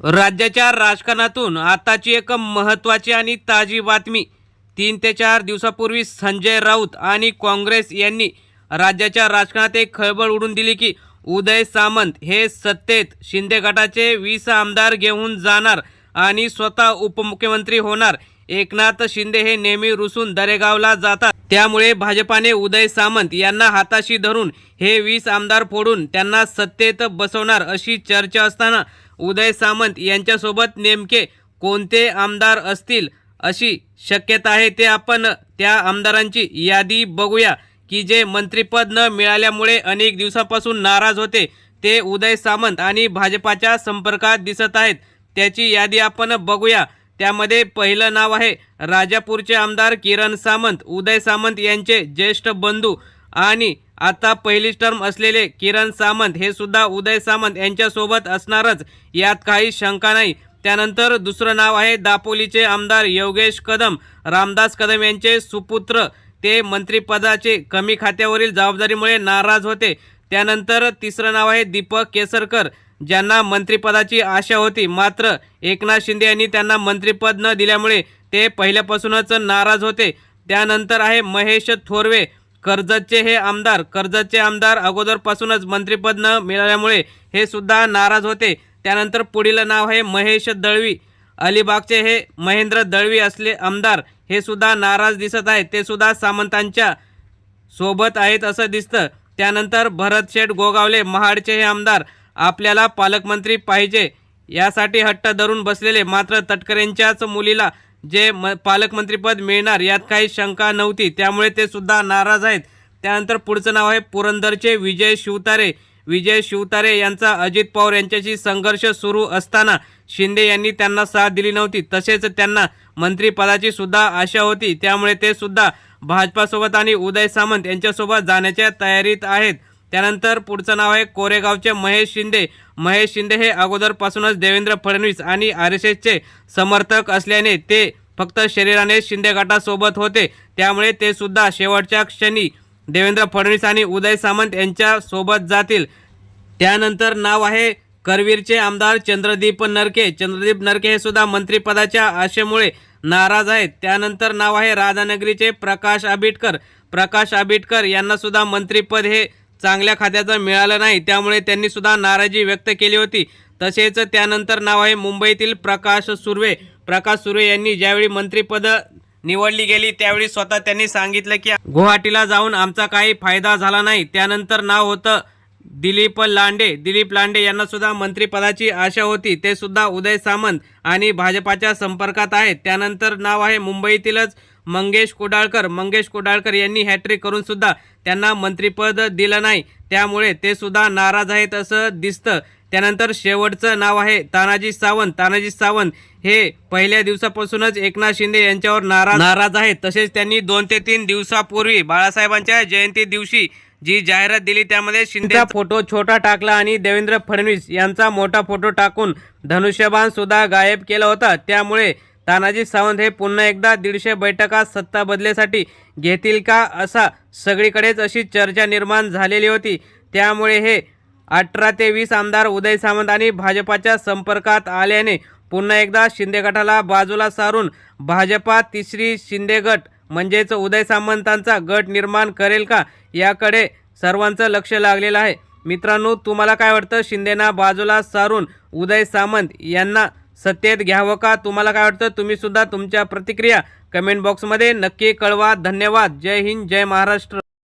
राज्याच्या राजकारणातून आताची एक महत्त्वाची आणि ताजी बातमी. तीन ते चार दिवसापूर्वी संजय राऊत आणि काँग्रेस यांनी राज्याच्या राजकारणात एक खळबळ उडून दिली की उदय सामंत हे सत्तेत शिंदे गटाचे वीस आमदार घेऊन जाणार आणि स्वतः उपमुख्यमंत्री होणार. एकनाथ शिंदे हे नेहमी रुसून दरेगावला जातात. त्यामुळे भाजपाने उदय सामंत यांना हाताशी धरून हे वीस आमदार फोडून त्यांना सत्तेत बसवणार अशी चर्चा असताना उदय सामंत यांच्यासोबत नेमके कोणते आमदार असतील अशी शक्यता आहे ते आपण त्या आमदारांची यादी बघूया. की जे मंत्रिपद न मिळाल्यामुळे अनेक दिवसापासून नाराज होते ते उदय सामंत आणि भाजपाच्या संपर्कात दिसत आहेत. त्याची यादी आपण बघूया. त्यामध्ये पहिलं नाव आहे राजापूरचे आमदार किरण सामंत उदय सामंत यांचे ज्येष्ठ बंधू आणि आता पहिली टर्म असलेले किरण सामंत हे सुद्धा उदय सामंत यांच्यासोबत असणारच यात काही शंका नाही. त्यानंतर दुसरं नाव आहे दापोलीचे आमदार योगेश कदम. रामदास कदम यांचे सुपुत्र ते मंत्रिपदाचे कमी खात्यावरील जबाबदारीमुळे नाराज होते. त्यानंतर तिसरं नाव आहे दीपक केसरकर ज्यांना मंत्रिपदाची आशा होती. मात्र एकनाथ शिंदे यांनी त्यांना मंत्रिपद न दिल्यामुळे ते पहिल्यापासूनच नाराज होते. त्यानंतर आहे महेश थोरवे कर्जतचे हे आमदार कर्जतचे आमदार अगोदरपासूनच मंत्रिपद न मिळाल्यामुळे हे सुद्धा नाराज होते. त्यानंतर पुढील नाव आहे महेश दळवी अलिबागचे हे महेंद्र दळवी असले आमदार हे सुद्धा नाराज दिसत आहेत. ते सुद्धा सामंतांच्या सोबत आहेत असं दिसतं. त्यानंतर भरत शेठ गोगावले महाडचे हे आमदार आपल्याला पालकमंत्री पाहिजे यासाठी हट्ट धरून बसलेले मात्र तटकरेंच्याच मुलीला जे म पालकमंत्रीपद मिळणार यात काही शंका नव्हती. त्यामुळे ते सुद्धा नाराज आहेत. त्यानंतर पुढचं नाव आहे पुरंदरचे विजय शिवतारे. विजय शिवतारे यांचा अजित पवार यांच्याशी संघर्ष सुरू असताना शिंदे यांनी त्यांना साथ दिली नव्हती. तसेच त्यांना मंत्रिपदाची सुद्धा आशा होती. त्यामुळे ते सुद्धा भाजपासोबत आणि उदय सामंत यांच्यासोबत जाण्याच्या तयारीत आहेत. त्यानंतर पुढचं नाव आहे कोरेगावचे महेश शिंदे. महेश शिंदे हे अगोदरपासूनच देवेंद्र फडणवीस आणि आर एस एसचे समर्थक असल्याने ते फक्त शरीराने शिंदे गटासोबत होते. त्यामुळे ते सुद्धा शेवटच्या क्षणी देवेंद्र फडणवीस आणि उदय सामंत यांच्यासोबत जातील. त्यानंतर नाव आहे करवीरचे आमदार चंद्रदीप नरके. चंद्रदीप नरके हे सुद्धा मंत्रिपदाच्या आशेमुळे नाराज आहेत. त्यानंतर नाव आहे राधानगरीचे प्रकाश आबिटकर. प्रकाश आबिटकर यांनासुद्धा मंत्रिपद हे चांगल्या खात्याचं मिळालं नाही त्यामुळे त्यांनी सुद्धा नाराजी व्यक्त केली होती. तसेच त्यानंतर नाव आहे मुंबईतील प्रकाश सुर्वे. प्रकाश सुर्वे यांनी ज्यावेळी मंत्रीपद निवडली गेली त्यावेळी स्वतः त्यांनी सांगितलं की गुवाहाटीला जाऊन आमचा काही फायदा झाला नाही. त्यानंतर नाव होतं दिलीप लांडे. दिलीप लांडे यांना सुद्धा मंत्रिपदाची आशा होती. ते सुद्धा उदय सामंत आणि भाजपाच्या संपर्कात आहेत. त्यानंतर नाव आहे मुंबईतीलच मंगेश कुडाळकर. मंगेश कुडाळकर यांनी हॅट्रिक करून सुद्धा त्यांना मंत्रिपद दिलं नाही. त्यामुळे ते सुद्धा नाराज आहेत असं दिसतं. त्यानंतर शेवटचं नाव आहे तानाजी सावंत. तानाजी सावंत हे पहिल्या दिवसापासूनच एकनाथ शिंदे यांच्यावर नाराज नाराज आहेत. तसेच त्यांनी दोन ते तीन दिवसापूर्वी बाळासाहेबांच्या जयंती दिवशी जी जाहिरात दिली त्यामध्ये शिंदेचा फोटो छोटा टाकला आणि देवेंद्र फडणवीस यांचा मोठा फोटो टाकून धनुष्यबाण सुद्धा गायब केला होता. त्यामुळे तानाजी सावंत हे पुन्हा एकदा दीडशे बैठका सत्ता बदलेसाठी घेतील का असा सगळीकडेच अशी चर्चा निर्माण झालेली होती. त्यामुळे हे अठरा ते वीस आमदार उदय सामंत आणि भाजपाच्या संपर्कात आल्याने पुन्हा एकदा शिंदे गटाला बाजूला सारून भाजपा तिसरी शिंदे गट म्हणजेच उदय सामंतांचा गट निर्माण करेल का याकडे सर्वांचं लक्ष लागलेलं आहे. मित्रांनो तुम्हाला काय वाटतं? शिंदेना बाजूला सारून उदय सामंत यांना सत्तेत घ्यावं का? तुम्हाला काय वाटतं? तुम्ही सुद्धा तुमच्या प्रतिक्रिया कमेंट बॉक्समध्ये नक्की कळवा. धन्यवाद. जय हिंद जय महाराष्ट्र.